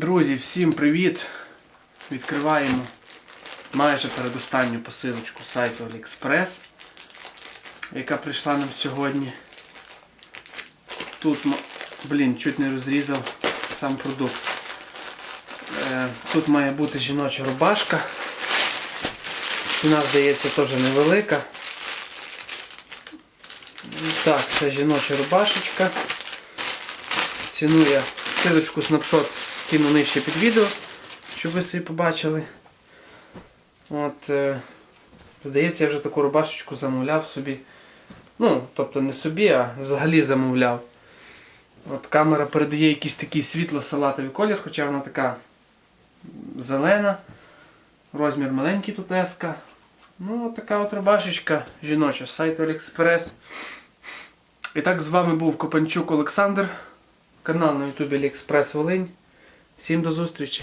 Друзі, всім привіт! Відкриваємо майже передостанню посилочку сайту AliExpress, яка прийшла нам сьогодні. Тут, блін, чуть не розрізав сам продукт. Е, Тут має бути жіноча рубашка. Ціна, здається, теж невелика. Так, це жіноча рубашечка. Ціну я силочку снапшот скину нижче під відео, щоб ви собі побачили. От, е, здається, я вже таку рубашечку замовляв собі. Ну, тобто не собі, а взагалі замовляв. От камера передає якийсь такий світло-салатовий колір, хоча вона така зелена. Розмір маленький тут еска. Ну, така от рубашечка жіноча з сайту AliExpress. І так з вами був Копанчук Олександр. Канал на ютубі Лікспрес Волинь. Всім до зустрічі!